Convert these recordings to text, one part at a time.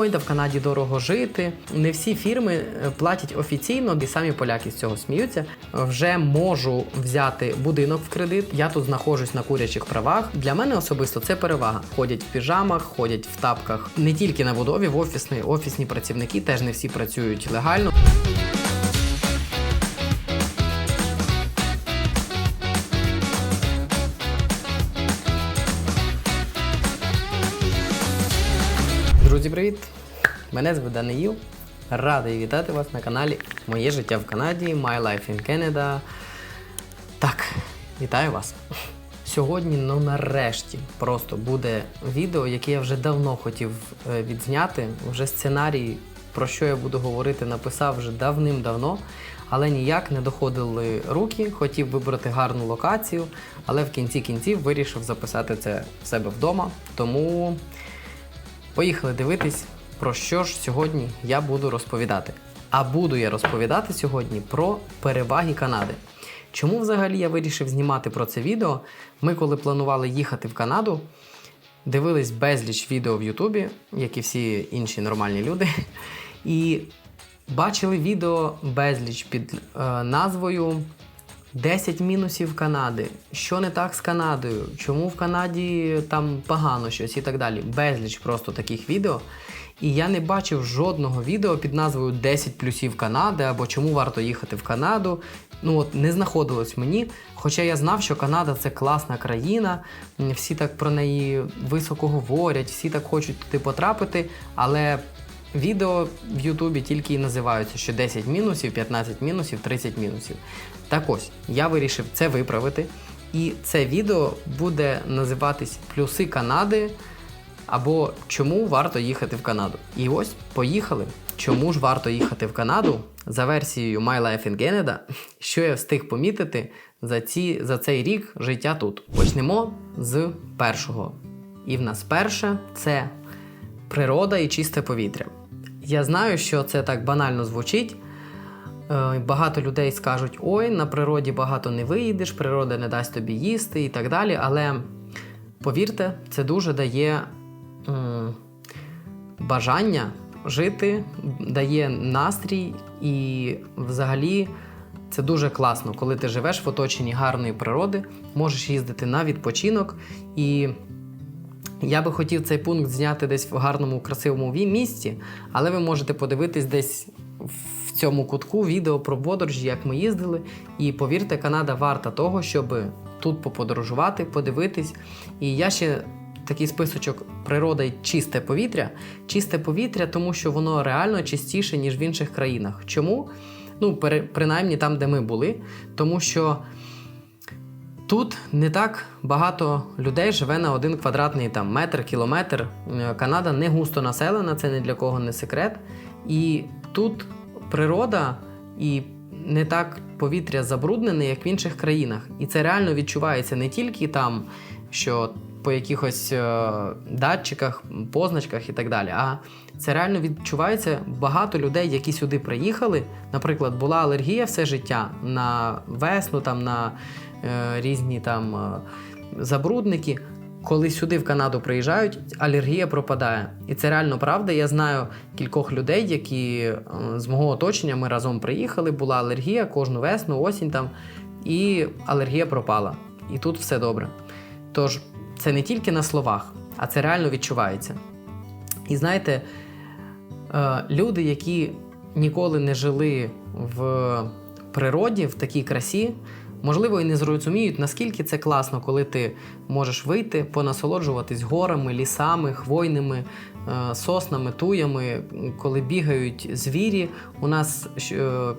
ой, да в Канаді дорого жити. Не всі фірми е, платять офіційно, і самі поляки з цього сміються. Вже можу взяти будинок в кредит. Я тут знаходжусь на курячих правах. Для мене особисто це перевага. Ходять в піжамах, ходять в тапках. Не тільки на будові, в офісні, офісні працівники теж не всі працюють легально. Друзі, привіт! Мене звуть Даниїл. Радий вітати вас на каналі Моє життя в Канаді, My Life in Canada. Так, вітаю вас. Сьогодні, ну нарешті, просто буде відео, яке я вже давно хотів е, відзняти. Вже сценарій, про що я буду говорити, написав вже давним-давно, але ніяк не доходили руки. Хотів вибрати гарну локацію, але в кінці кінців вирішив записати це в себе вдома. Тому Поїхали дивитись, про що ж сьогодні я буду розповідати. А буду я розповідати сьогодні про переваги Канади. Чому взагалі я вирішив знімати про це відео? Ми, коли планували їхати в Канаду, дивились безліч відео в Ютубі, як і всі інші нормальні люди, і бачили відео безліч під е, назвою 10 мінусів Канади. Що не так з Канадою? Чому в Канаді там погано щось і так далі. Безліч просто таких відео. І я не бачив жодного відео під назвою 10 плюсів Канади або чому варто їхати в Канаду. Ну от не знаходилось мені. Хоча я знав, що Канада це класна країна, всі так про неї високо говорять, всі так хочуть туди потрапити, але Відео в Ютубі тільки і називаються, що 10 мінусів, 15 мінусів, 30 мінусів. Так ось, я вирішив це виправити. І це відео буде називатись Плюси Канади або Чому варто їхати в Канаду. І ось поїхали. Чому ж варто їхати в Канаду за версією My Life in Canada, що я встиг помітити за, ці, за цей рік життя тут. Почнемо з першого. І в нас перше це природа і чисте повітря. Я знаю, що це так банально звучить. Е, Багато людей скажуть: ой, на природі багато не виїдеш, природа не дасть тобі їсти і так далі. Але повірте, це дуже дає бажання жити, дає настрій, і взагалі це дуже класно, коли ти живеш в оточенні гарної природи, можеш їздити на відпочинок і. Я би хотів цей пункт зняти десь в гарному, красивому місці, але ви можете подивитись десь в цьому кутку відео про подорожі, як ми їздили. І повірте, Канада варта того, щоб тут поподорожувати, подивитись. І я ще такий списочок природа і чисте повітря. Чисте повітря, тому що воно реально чистіше, ніж в інших країнах. Чому? Ну, принаймні там, де ми були, тому що. Тут не так багато людей живе на один квадратний там метр, кілометр. Е, Канада не густо населена, це ні для кого не секрет. І тут природа і не так повітря забруднене, як в інших країнах. І це реально відчувається не тільки там, що по якихось е, датчиках, позначках і так далі. А це реально відчувається багато людей, які сюди приїхали. Наприклад, була алергія все життя на весну, там на е, різні там е, забрудники. Коли сюди в Канаду приїжджають, алергія пропадає. І це реально правда. Я знаю кількох людей, які е, з мого оточення ми разом приїхали, була алергія кожну весну, осінь там, і алергія пропала. І тут все добре. Тож це не тільки на словах, а це реально відчувається. І знаєте, е, люди, які ніколи не жили в природі, в такій красі, можливо, і не зрозуміють, наскільки це класно, коли ти можеш вийти, понасолоджуватись горами, лісами, хвойними е, соснами, туями, коли бігають звірі. У нас е,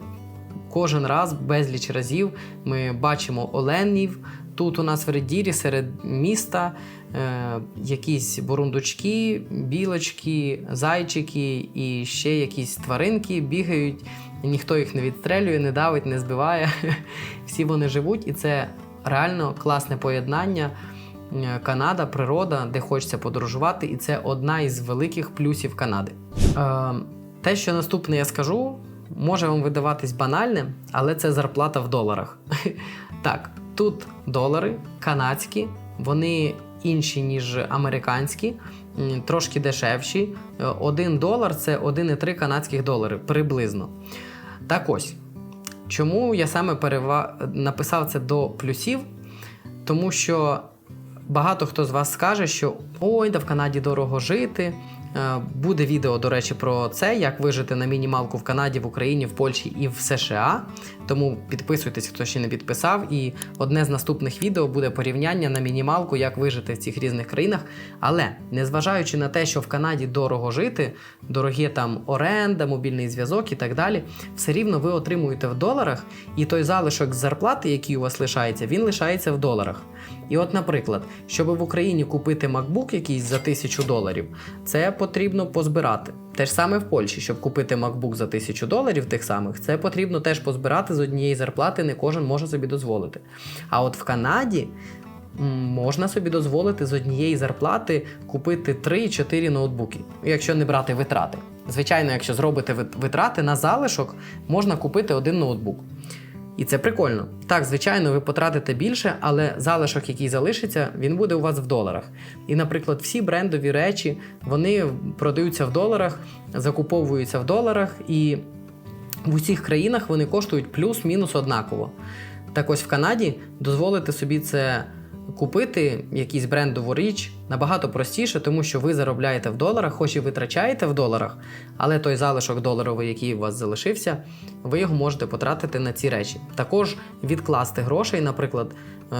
кожен раз, безліч разів, ми бачимо оленів. Тут у нас в редірі серед міста е, якісь бурундучки, білочки, зайчики і ще якісь тваринки бігають. Ніхто їх не відстрелює, не давить, не збиває. Всі вони живуть, і це реально класне поєднання. Е, Канада, природа, де хочеться подорожувати, і це одна із великих плюсів Канади. Е, те, що наступне я скажу, може вам видаватись банальним, але це зарплата в доларах. Так, тут долари канадські, вони інші, ніж американські. трошки дешевші. 1 долар це 1,3 канадських долари приблизно. Так ось, чому я саме перева... написав це до плюсів? Тому що багато хто з вас скаже, що ой, да в Канаді дорого жити. Е, Буде відео, до речі, про це, як вижити на мінімалку в Канаді, в Україні, в Польщі і в США. Тому підписуйтесь, хто ще не підписав. І одне з наступних відео буде порівняння на мінімалку, як вижити в цих різних країнах. Але незважаючи на те, що в Канаді дорого жити, дорогі там оренда, мобільний зв'язок і так далі, все рівно ви отримуєте в доларах, і той залишок з зарплати, який у вас лишається, він лишається в доларах. І от, наприклад, щоб в Україні купити MacBook якийсь за тисячу доларів, це потрібно позбирати. Те ж саме в Польщі, щоб купити MacBook за тисячу доларів тих самих, це потрібно теж позбирати з однієї зарплати, не кожен може собі дозволити. А от в Канаді можна собі дозволити з однієї зарплати купити 3-4 ноутбуки, якщо не брати витрати. Звичайно, якщо зробити витрати на залишок, можна купити один ноутбук. І це прикольно. Так, звичайно, ви потратите більше, але залишок, який залишиться, він буде у вас в доларах. І, наприклад, всі брендові речі вони продаються в доларах, закуповуються в доларах, і в усіх країнах вони коштують плюс-мінус однаково. Так ось в Канаді дозволити собі це купити, якийсь брендову річ, набагато простіше, тому що ви заробляєте в доларах, хоч і витрачаєте в доларах, але той залишок доларовий, який у вас залишився, ви його можете потратити на ці речі. Також відкласти грошей, наприклад,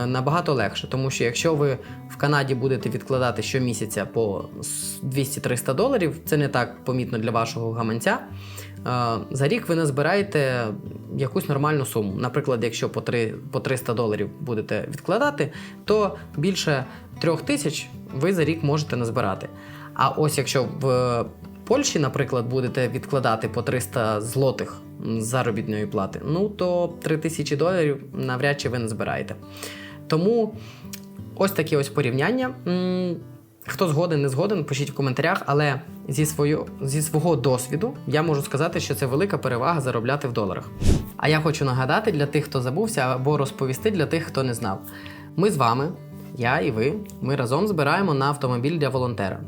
е, набагато легше, тому що якщо ви в Канаді будете відкладати щомісяця по с- 200-300 доларів, це не так помітно для вашого гаманця. За рік ви назбираєте якусь нормальну суму. Наприклад, якщо по, 3, по 300 доларів будете відкладати, то більше 3000 тисяч ви за рік можете назбирати. А ось якщо в Польщі, наприклад, будете відкладати по 300 злотих заробітної плати, ну то 3000 доларів навряд чи ви не збираєте. Тому ось такі ось порівняння. Хто згоден, не згоден, пишіть в коментарях, але зі, свою, зі свого досвіду я можу сказати, що це велика перевага заробляти в доларах. А я хочу нагадати для тих, хто забувся, або розповісти для тих, хто не знав. Ми з вами, я і ви, ми разом збираємо на автомобіль для волонтера.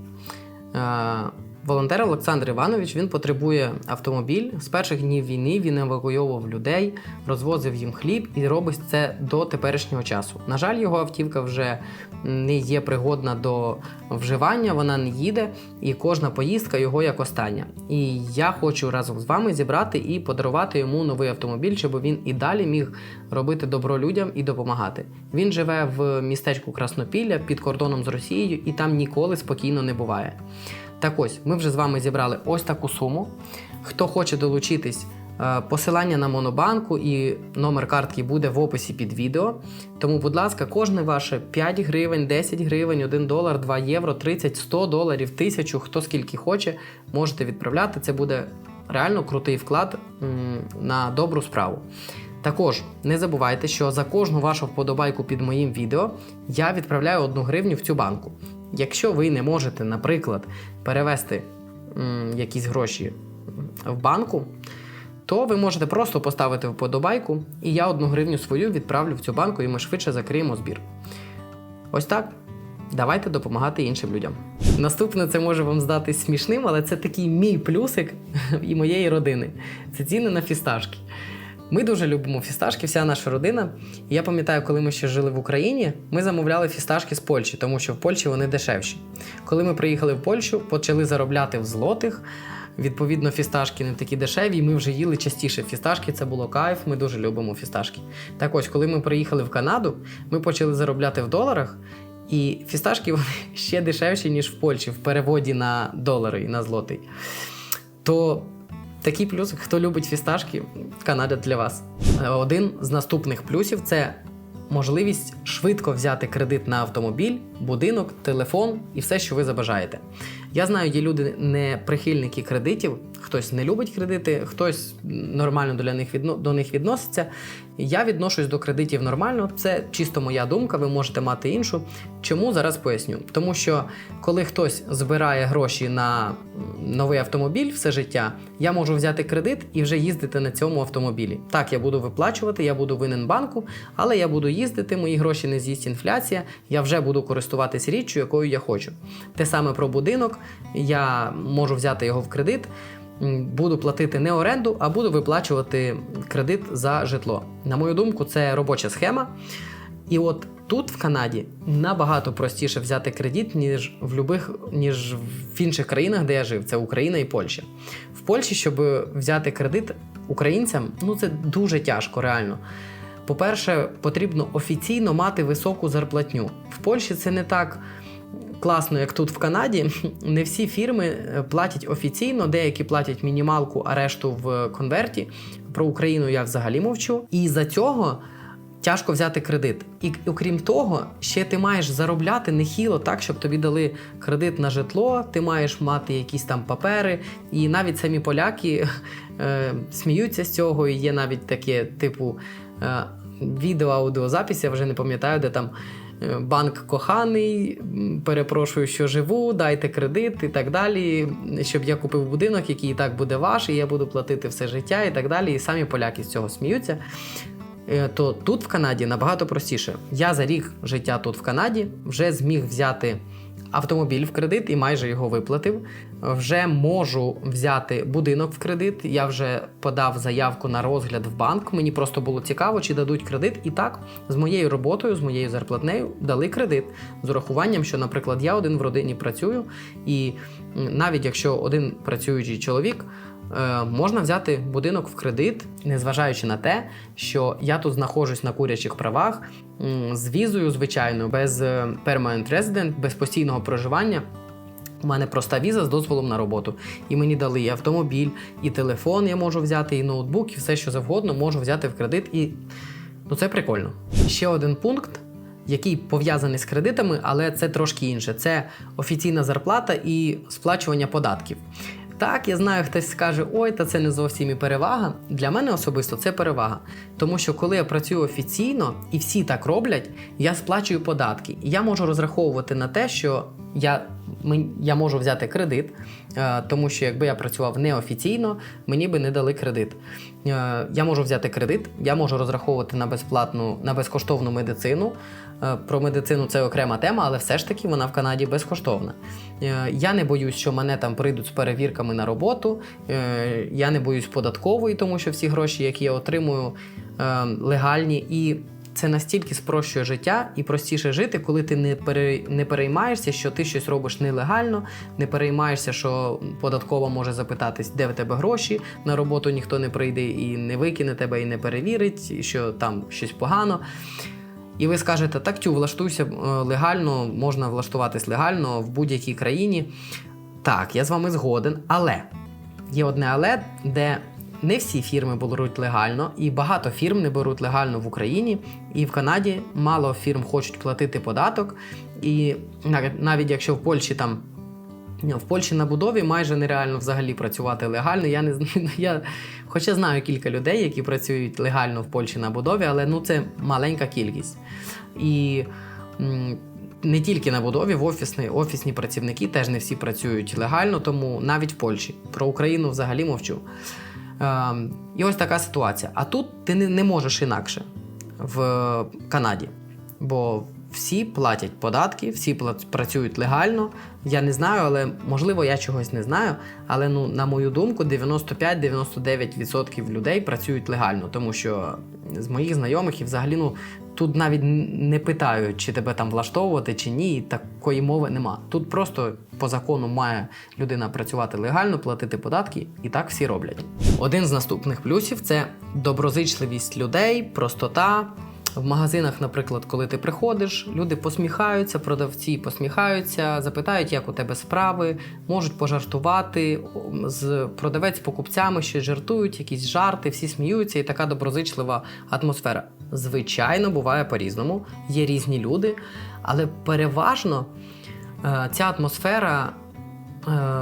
Волонтер Олександр Іванович він потребує автомобіль. З перших днів війни він евакуйовував людей, розвозив їм хліб і робить це до теперішнього часу. На жаль, його автівка вже не є пригодна до вживання, вона не їде, і кожна поїздка його як остання. І я хочу разом з вами зібрати і подарувати йому новий автомобіль, щоб він і далі міг робити добро людям і допомагати. Він живе в містечку Краснопілля під кордоном з Росією, і там ніколи спокійно не буває. Так ось, ми вже з вами зібрали ось таку суму. Хто хоче долучитись, е, посилання на монобанку і номер картки буде в описі під відео. Тому, будь ласка, кожне ваше 5 гривень, 10 гривень, 1 долар, 2 євро, 30, 100 доларів, 1000, хто скільки хоче, можете відправляти. Це буде реально крутий вклад на добру справу. Також не забувайте, що за кожну вашу вподобайку під моїм відео я відправляю одну гривню в цю банку. Якщо ви не можете, наприклад, перевести м, якісь гроші в банку, то ви можете просто поставити вподобайку, і я одну гривню свою відправлю в цю банку, і ми швидше закриємо збір. Ось так. Давайте допомагати іншим людям. Наступне це може вам здатись смішним, але це такий мій плюсик і моєї родини. Це ціни на фісташки. Ми дуже любимо фісташки, вся наша родина. Я пам'ятаю, коли ми ще жили в Україні, ми замовляли фісташки з Польщі, тому що в Польщі вони дешевші. Коли ми приїхали в Польщу, почали заробляти в злотих. Відповідно, фісташки не такі дешеві, і ми вже їли частіше фісташки. Це було кайф. Ми дуже любимо фісташки. Так ось, коли ми приїхали в Канаду, ми почали заробляти в доларах. І фісташки вони ще дешевші, ніж в Польщі, в переводі на долари і на злотий. То такий плюс, хто любить фісташки, Канада для вас. Е, Один з наступних плюсів це можливість швидко взяти кредит на автомобіль, будинок, телефон і все, що ви забажаєте. Я знаю, є люди не прихильники кредитів, хтось не любить кредити, хтось нормально для них відно, до них відноситься. Я відношусь до кредитів нормально, це чисто моя думка, ви можете мати іншу. Чому зараз поясню? Тому що коли хтось збирає гроші на новий автомобіль все життя, я можу взяти кредит і вже їздити на цьому автомобілі. Так, я буду виплачувати, я буду винен банку, але я буду їздити, мої гроші не з'їсть інфляція, я вже буду користуватись річчю, якою я хочу. Те саме про будинок, я можу взяти його в кредит. Буду платити не оренду, а буду виплачувати кредит за житло. На мою думку, це робоча схема. І от тут, в Канаді, набагато простіше взяти кредит, ніж в любих, ніж в інших країнах, де я жив. Це Україна і Польща. В Польщі, щоб взяти кредит українцям, ну це дуже тяжко, реально. По-перше, потрібно офіційно мати високу зарплатню. В Польщі це не так класно, як тут в Канаді. Не всі фірми е, платять офіційно, деякі платять мінімалку, а решту в конверті. Про Україну я взагалі мовчу. І за цього тяжко взяти кредит. І окрім того, ще ти маєш заробляти нехило так, щоб тобі дали кредит на житло, ти маєш мати якісь там папери. І навіть самі поляки е, сміються з цього. І є навіть таке, типу, е, відео аудіозапис, я вже не пам'ятаю, де там. Е, Банк коханий, перепрошую, що живу, дайте кредит і так далі, щоб я купив будинок, який і так буде ваш, і я буду платити все життя і так далі. І самі поляки з цього сміються. Е, то тут в Канаді набагато простіше. Я за рік життя тут в Канаді вже зміг взяти автомобіль в кредит і майже його виплатив. Вже можу взяти будинок в кредит. Я вже подав заявку на розгляд в банк. Мені просто було цікаво, чи дадуть кредит. І так, з моєю роботою, з моєю зарплатнею дали кредит з урахуванням, що, наприклад, я один в родині працюю, і навіть якщо один працюючий чоловік. е, Можна взяти будинок в кредит, незважаючи на те, що я тут знаходжусь на курячих правах з візою, звичайно, без е, permanent resident, без постійного проживання. У мене проста віза з дозволом на роботу. І мені дали і автомобіль, і телефон я можу взяти, і ноутбук, і все, що завгодно, можу взяти в кредит. І ну це прикольно. Ще один пункт, який пов'язаний з кредитами, але це трошки інше. Це офіційна зарплата і сплачування податків. Так, я знаю, хтось скаже, ой, та це не зовсім і перевага. Для мене особисто це перевага. Тому що коли я працюю офіційно і всі так роблять, я сплачую податки. Я можу розраховувати на те, що я, я можу взяти кредит, е, тому що якби я працював неофіційно, мені би не дали кредит. Е, Я можу взяти кредит, я можу розраховувати на безплатну, на безкоштовну медицину. Е, Про медицину це окрема тема, але все ж таки вона в Канаді безкоштовна. Е, Я не боюсь, що мене там прийдуть з перевірками на роботу. Е, Я не боюсь податкової, тому що всі гроші, які я отримую, легальні. І це настільки спрощує життя і простіше жити, коли ти не переймаєшся, що ти щось робиш нелегально, не переймаєшся, що податкова може запитатись, де в тебе гроші, на роботу ніхто не прийде і не викине тебе, і не перевірить, і що там щось погано. І ви скажете, так тю, влаштуйся е, легально, можна влаштуватись легально в будь-якій країні. Так, я з вами згоден, але є одне але, де не всі фірми беруть легально, і багато фірм не беруть легально в Україні. І в Канаді мало фірм хочуть платити податок. І навіть, навіть якщо в Польщі там. В Польщі на будові майже нереально взагалі працювати легально. Я не я хоча знаю кілька людей, які працюють легально в Польщі на будові, але ну це маленька кількість. І не тільки на будові, в офісні, офісні працівники теж не всі працюють легально, тому навіть в Польщі. Про Україну взагалі мовчу. Ем, і ось така ситуація. А тут ти не можеш інакше в Канаді. Бо всі платять податки, всі працюють легально. Я не знаю, але можливо я чогось не знаю. Але ну, на мою думку, 95-99% людей працюють легально, тому що з моїх знайомих і взагалі ну, тут навіть не питають, чи тебе там влаштовувати чи ні. Такої мови нема. Тут просто по закону має людина працювати легально, платити податки, і так всі роблять. Один з наступних плюсів це доброзичливість людей, простота. В магазинах, наприклад, коли ти приходиш, люди посміхаються, продавці посміхаються, запитають, як у тебе справи, можуть пожартувати. З продавець покупцями щось жартують, якісь жарти, всі сміються, і така доброзичлива атмосфера. Звичайно, буває по-різному, є різні люди, але переважно е, ця атмосфера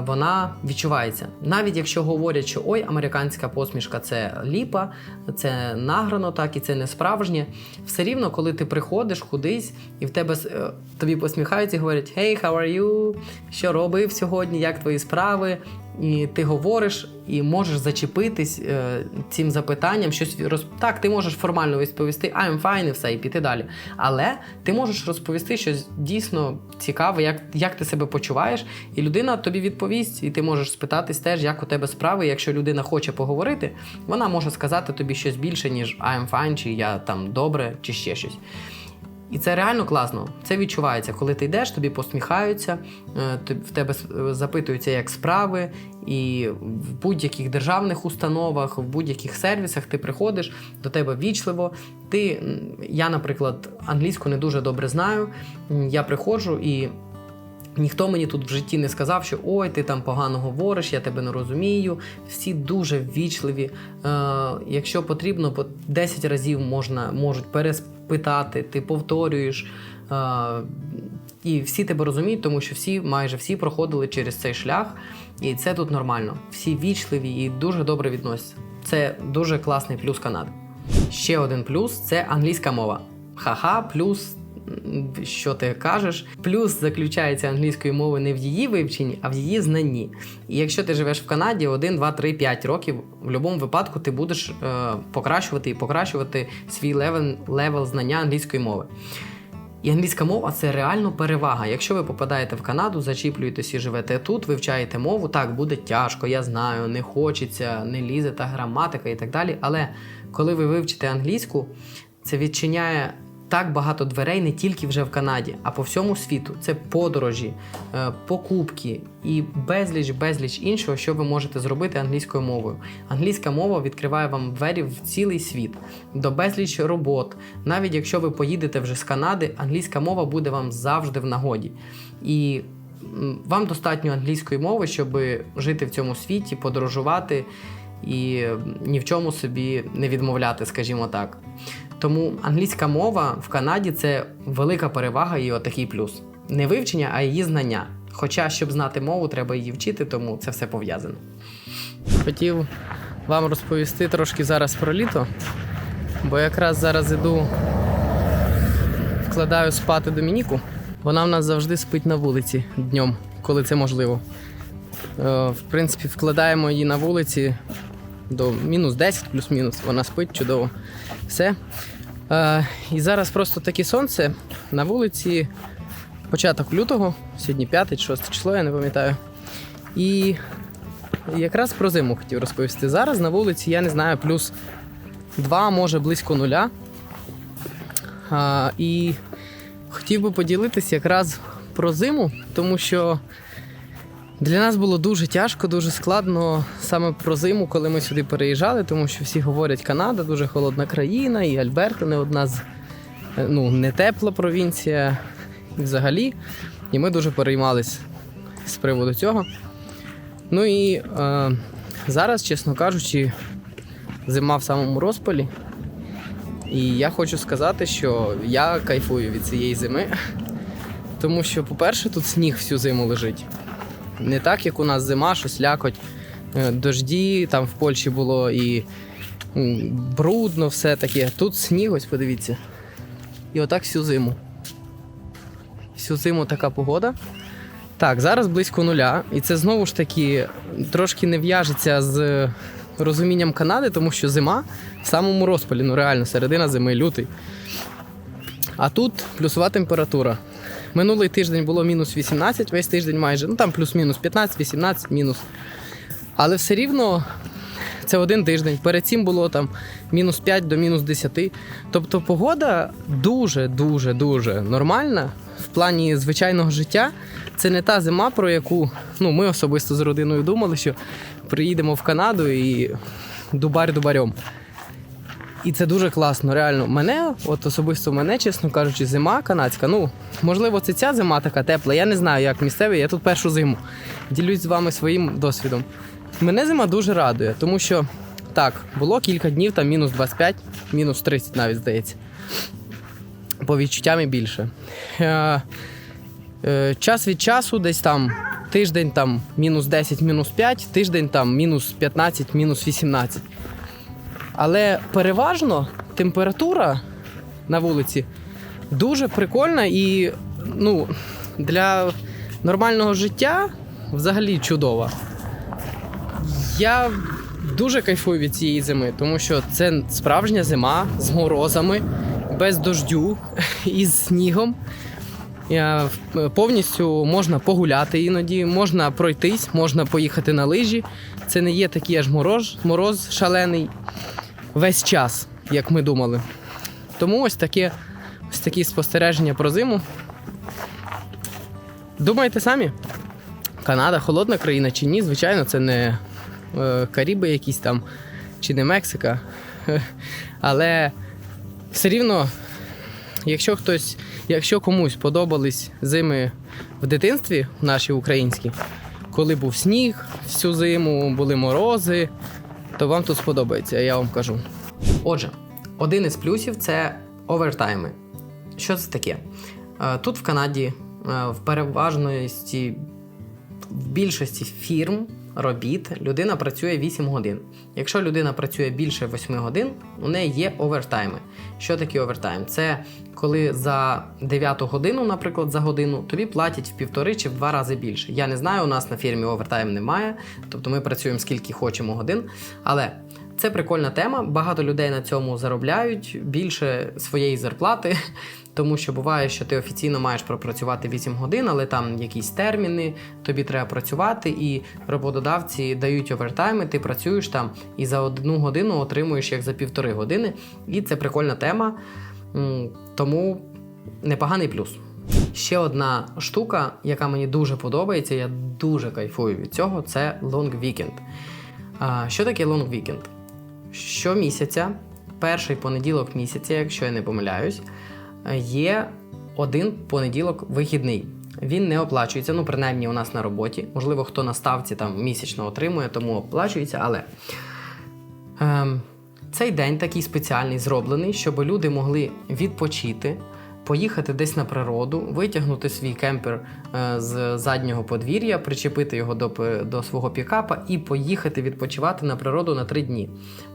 вона відчувається. Навіть якщо говорять, що ой, американська посмішка це ліпа, це награно, так і це не справжнє. Все рівно, коли ти приходиш кудись і в тебе е, тобі посміхаються і говорять: Hey, how are you? Що робив сьогодні? Як твої справи? І ти говориш і можеш зачепитись е, цим запитанням, щось роз... так, ти можеш формально відповісти I'm fine і все, і піти далі. Але ти можеш розповісти щось дійсно цікаве, як, як ти себе почуваєш, і людина тобі відповість, і ти можеш спитатись теж, як у тебе справи. Якщо людина хоче поговорити, вона може сказати тобі щось більше, ніж I'm fine, чи я там добре, чи ще щось. І це реально класно. Це відчувається, коли ти йдеш, тобі посміхаються, е, в тебе е, запитуються, як справи, і в будь-яких державних установах, в будь-яких сервісах ти приходиш до тебе вічливо. Ти, я, наприклад, англійську не дуже добре знаю. Я приходжу і. Ніхто мені тут в житті не сказав, що ой, ти там погано говориш, я тебе не розумію. Всі дуже ввічливі. Е, якщо потрібно, по 10 разів можна, можуть переспитати, ти повторюєш. Е, і всі тебе розуміють, тому що всі, майже всі проходили через цей шлях, і це тут нормально. Всі вічливі і дуже добре відносяться. Це дуже класний плюс Канади. Ще один плюс це англійська мова. Ха-ха, плюс що ти кажеш. Плюс заключається англійської мови не в її вивченні, а в її знанні. І якщо ти живеш в Канаді 1, 2, 3, 5 років, в будь-якому випадку ти будеш е, покращувати і покращувати свій левел, левел знання англійської мови. І англійська мова це реально перевага. Якщо ви попадаєте в Канаду, зачіплюєтесь і живете тут, вивчаєте мову, так буде тяжко, я знаю, не хочеться, не лізе та граматика і так далі. Але коли ви вивчите англійську, це відчиняє так багато дверей не тільки вже в Канаді, а по всьому світу. Це подорожі, е, покупки і безліч, безліч іншого, що ви можете зробити англійською мовою. Англійська мова відкриває вам двері в цілий світ, до безліч робот. Навіть якщо ви поїдете вже з Канади, англійська мова буде вам завжди в нагоді. І вам достатньо англійської мови, щоб жити в цьому світі, подорожувати і ні в чому собі не відмовляти, скажімо так. Тому англійська мова в Канаді це велика перевага і отакий плюс. Не вивчення, а її знання. Хоча, щоб знати мову, треба її вчити, тому це все пов'язано. Хотів вам розповісти трошки зараз про літо, бо якраз зараз іду, вкладаю спати Домініку. Вона в нас завжди спить на вулиці днем, коли це можливо. Е, В принципі, вкладаємо її на вулиці до мінус 10 плюс-мінус. Вона спить чудово. Все. Е, і зараз просто таке сонце на вулиці. Початок лютого, сьогодні 5-6 число, я не пам'ятаю. І якраз про зиму хотів розповісти. Зараз на вулиці, я не знаю, плюс 2, може близько нуля. А, і хотів би поділитися якраз про зиму, тому що для нас було дуже тяжко, дуже складно саме про зиму, коли ми сюди переїжджали, тому що всі говорять, Канада дуже холодна країна, і Альберта не одна з е, ну, не тепла провінція взагалі. І ми дуже переймались з приводу цього. Ну і е, зараз, чесно кажучи, зима в самому розпалі. І я хочу сказати, що я кайфую від цієї зими, тому що, по-перше, тут сніг всю зиму лежить. Не так, як у нас зима, щось лякоть, е, дожді, там в Польщі було і брудно, все таке. Тут сніг, ось подивіться. І отак всю зиму. Всю зиму така погода. Так, зараз близько нуля, і це знову ж таки трошки не в'яжеться з розумінням Канади, тому що зима в самому розпалі, ну реально, середина зими, лютий. А тут плюсова температура. Минулий тиждень було мінус 18, весь тиждень майже, ну там плюс-мінус 15, 18, мінус. Але все рівно це один тиждень. Перед цим було там мінус 5 до мінус 10. Тобто погода дуже, дуже, дуже нормальна в плані звичайного життя. Це не та зима, про яку ну, ми особисто з родиною думали, що приїдемо в Канаду і дубар дубарем. І це дуже класно, реально. Мене, от особисто мене, чесно кажучи, зима канадська. Ну, можливо, це ця зима така тепла. Я не знаю, як місцевий, я тут першу зиму. Ділюсь з вами своїм досвідом. Мене зима дуже радує, тому що так, було кілька днів, там мінус 25, мінус 30 навіть здається. По відчуттям і більше. Е, е, час від часу, десь там тиждень там мінус 10, мінус 5, тиждень там мінус 15, мінус 18. Але переважно температура на вулиці дуже прикольна і ну, для нормального життя взагалі чудова. Я дуже кайфую від цієї зими, тому що це справжня зима з морозами, без дождю і з снігом. Е, повністю можна погуляти іноді, можна пройтись, можна поїхати на лижі. Це не є такий аж мороз, мороз шалений весь час, як ми думали. Тому ось таке, ось такі спостереження про зиму. Думаєте самі? Канада холодна країна чи ні? Звичайно, це не е, Каріби якісь там, чи не Мексика. Але все рівно, якщо хтось, якщо комусь подобались зими в дитинстві, наші українські, коли був сніг всю зиму, були морози, то вам тут сподобається, я вам кажу. Отже, один із плюсів це овертайми. Що це таке? Е, Тут в Канаді е, в переважності в більшості фірм робіт людина працює 8 годин. Якщо людина працює більше 8 годин, у неї є овертайми. Що таке овертайм? Це коли за 9 годину, наприклад, за годину, тобі платять в півтори чи в два рази більше. Я не знаю, у нас на фірмі овертайм немає, тобто ми працюємо скільки хочемо годин. Але це прикольна тема. Багато людей на цьому заробляють більше своєї зарплати, тому що буває, що ти офіційно маєш пропрацювати 8 годин, але там якісь терміни, тобі треба працювати, і роботодавці дають овертайми, ти працюєш там і за одну годину отримуєш як за півтори години. І це прикольна тема. Тому непоганий плюс. Ще одна штука, яка мені дуже подобається, я дуже кайфую від цього, це Long Weekend. Що таке Long Weekend? Щомісяця, перший понеділок місяця, якщо я не помиляюсь, є один понеділок вихідний. Він не оплачується, ну принаймні у нас на роботі. Можливо, хто на ставці там місячно отримує, тому оплачується, але ем, цей день такий спеціальний зроблений, щоб люди могли відпочити, поїхати десь на природу, витягнути свій кемпер е, з заднього подвір'я, причепити його до, до свого пікапа і поїхати відпочивати на природу на три дні.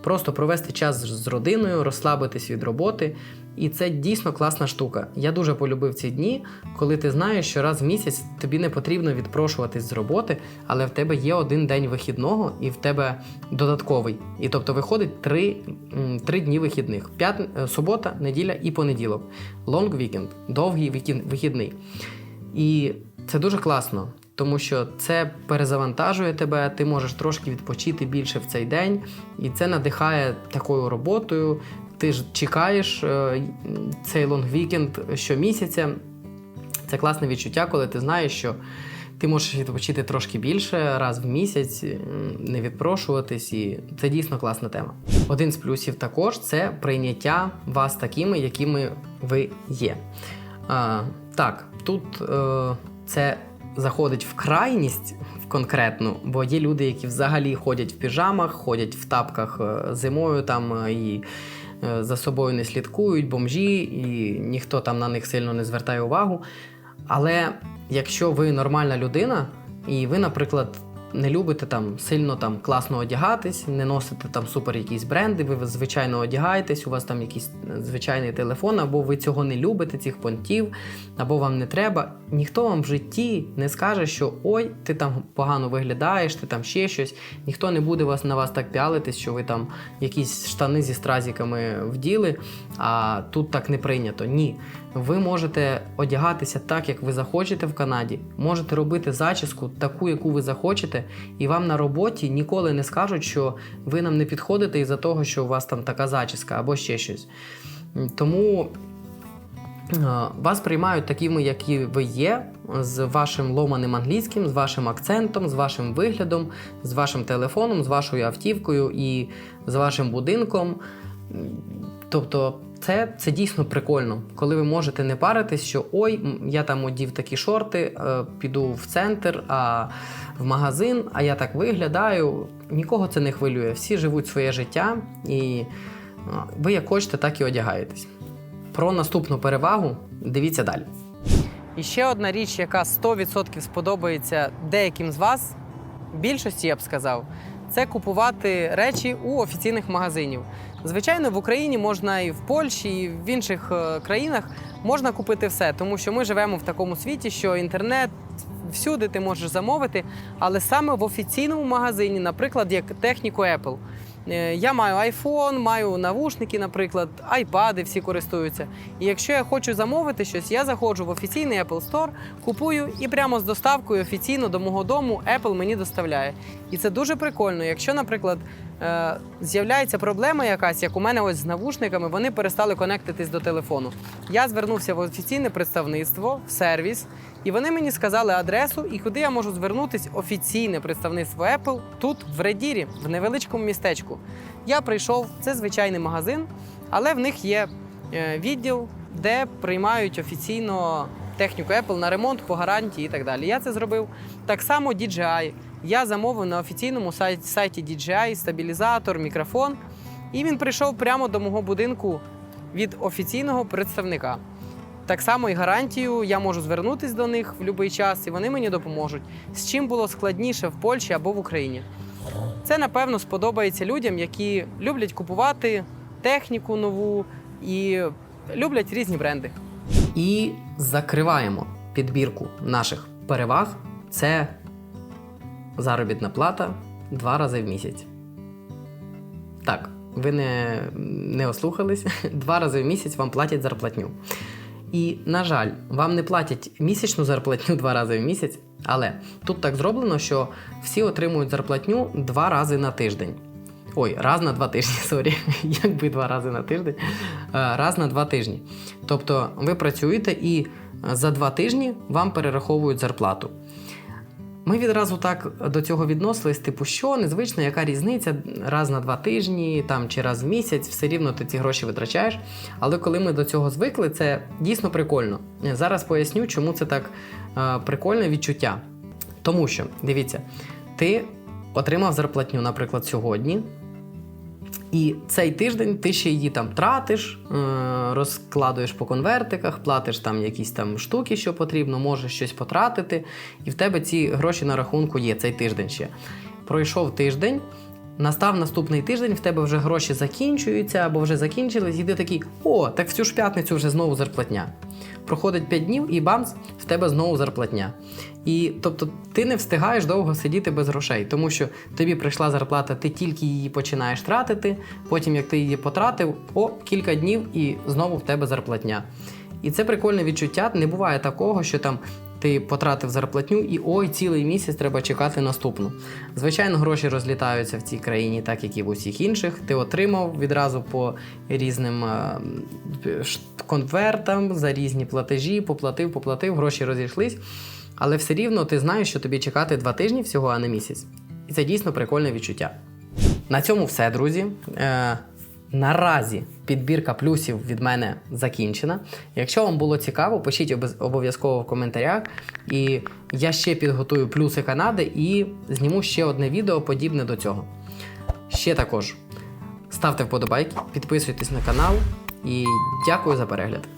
Просто провести час з родиною, розслабитись від роботи. І це дійсно класна штука. Я дуже полюбив ці дні, коли ти знаєш, що раз в місяць тобі не потрібно відпрошуватись з роботи, але в тебе є один день вихідного і в тебе додатковий. І тобто виходить три, три дні вихідних: П'ят... е, субота, неділя і понеділок. Long weekend, довгий вікін- вихідний. І це дуже класно, тому що це перезавантажує тебе, ти можеш трошки відпочити більше в цей день, і це надихає такою роботою. Ти ж чекаєш е, цей лонг вікенд щомісяця. Це класне відчуття, коли ти знаєш, що ти можеш відпочити трошки більше раз в місяць, не відпрошуватись, і це дійсно класна тема. Один з плюсів також це прийняття вас такими, якими ви є. А, так, тут е, це заходить в крайність в конкретну, бо є люди, які взагалі ходять в піжамах, ходять в тапках е, зимою там е, і е, за собою не слідкують, бомжі, і ніхто там на них сильно не звертає увагу. Але якщо ви нормальна людина, і ви, наприклад, не любите там сильно там класно одягатись, не носите там супер якісь бренди, ви звичайно одягаєтесь, у вас там якийсь е, звичайний телефон, або ви цього не любите, цих понтів, або вам не треба. Ніхто вам в житті не скаже, що ой, ти там погано виглядаєш, ти там ще щось. Ніхто не буде вас на вас так пялитись, що ви там якісь штани зі стразіками вділи, а тут так не прийнято. Ні. Ви можете одягатися так, як ви захочете в Канаді, можете робити зачіску таку, яку ви захочете, і вам на роботі ніколи не скажуть, що ви нам не підходите із-за того, що у вас там така зачіска або ще щось. Тому е, вас приймають такими, які ви є, з вашим ломаним англійським, з вашим акцентом, з вашим виглядом, з вашим телефоном, з вашою автівкою і з вашим будинком. Тобто, це, це дійсно прикольно, коли ви можете не паритись, що ой, я там одів такі шорти, е, піду в центр, а в магазин, а я так виглядаю. Нікого це не хвилює. Всі живуть своє життя, і ви як хочете, так і одягаєтесь. Про наступну перевагу дивіться далі. І ще одна річ, яка 100% сподобається деяким з вас, більшості я б сказав, це купувати речі у офіційних магазинів. Звичайно, в Україні можна і в Польщі, і в інших е, країнах можна купити все, тому що ми живемо в такому світі, що інтернет всюди ти можеш замовити, але саме в офіційному магазині, наприклад, як техніку Apple. Е, Я маю iPhone, маю навушники, наприклад, айпади всі користуються. І якщо я хочу замовити щось, я заходжу в офіційний Apple Store, купую і прямо з доставкою офіційно до мого дому Apple мені доставляє. І це дуже прикольно. Якщо, наприклад, з'являється проблема якась, як у мене ось з навушниками, вони перестали конектитись до телефону. Я звернувся в офіційне представництво, в сервіс, і вони мені сказали адресу і куди я можу звернутись офіційне представництво Apple тут, в Редірі, в невеличкому містечку. Я прийшов, це звичайний магазин, але в них є е, відділ, де приймають офіційно техніку Apple на ремонт по гарантії і так далі. Я це зробив. Так само DJI. Я замовив на офіційному сайті, сайті DJI стабілізатор, мікрофон, і він прийшов прямо до мого будинку від офіційного представника. Так само і гарантію я можу звернутися до них в будь-який час, і вони мені допоможуть. З чим було складніше в Польщі або в Україні. Це напевно сподобається людям, які люблять купувати техніку нову і люблять різні бренди. І закриваємо підбірку наших переваг. Це заробітна плата два рази в місяць. Так, ви не, не ослухались. Два рази в місяць вам платять зарплатню. І, на жаль, вам не платять місячну зарплатню два рази в місяць, але тут так зроблено, що всі отримують зарплатню два рази на тиждень. Ой, раз на два тижні, сорі, якби два рази на тиждень, Е, раз на два тижні. Тобто ви працюєте і е, за два тижні вам перераховують зарплату. Ми відразу так до цього відносились, типу, що незвично, яка різниця раз на два тижні там, чи раз в місяць, все рівно ти ці гроші витрачаєш. Але коли ми до цього звикли, це дійсно прикольно. Зараз поясню, чому це так е, прикольне відчуття. Тому що, дивіться, ти отримав зарплатню, наприклад, сьогодні. І цей тиждень ти ще її там тратиш, е, розкладуєш по конвертиках, платиш там якісь там штуки, що потрібно, можеш щось потратити, і в тебе ці гроші на рахунку є цей тиждень ще. Пройшов тиждень, настав наступний тиждень, в тебе вже гроші закінчуються або вже закінчились, і ти такий: о, так в цю ж п'ятницю вже знову зарплатня. Проходить 5 днів і бамс, в тебе знову зарплатня. І тобто ти не встигаєш довго сидіти без грошей, тому що тобі прийшла зарплата, ти тільки її починаєш тратити. Потім, як ти її потратив, о, кілька днів і знову в тебе зарплатня. І це прикольне відчуття. Не буває такого, що там ти потратив зарплатню і ой, цілий місяць треба чекати наступну. Звичайно, гроші розлітаються в цій країні, так як і в усіх інших. Ти отримав відразу по різним е, конвертам за різні платежі, поплатив, поплатив, гроші розійшлись. Але все рівно ти знаєш, що тобі чекати два тижні всього, а не місяць. І це дійсно прикольне відчуття. На цьому все, друзі. Наразі підбірка плюсів від мене закінчена. Якщо вам було цікаво, пишіть обов'язково в коментарях. І я ще підготую плюси Канади і зніму ще одне відео подібне до цього. Ще також ставте вподобайки, підписуйтесь на канал і дякую за перегляд.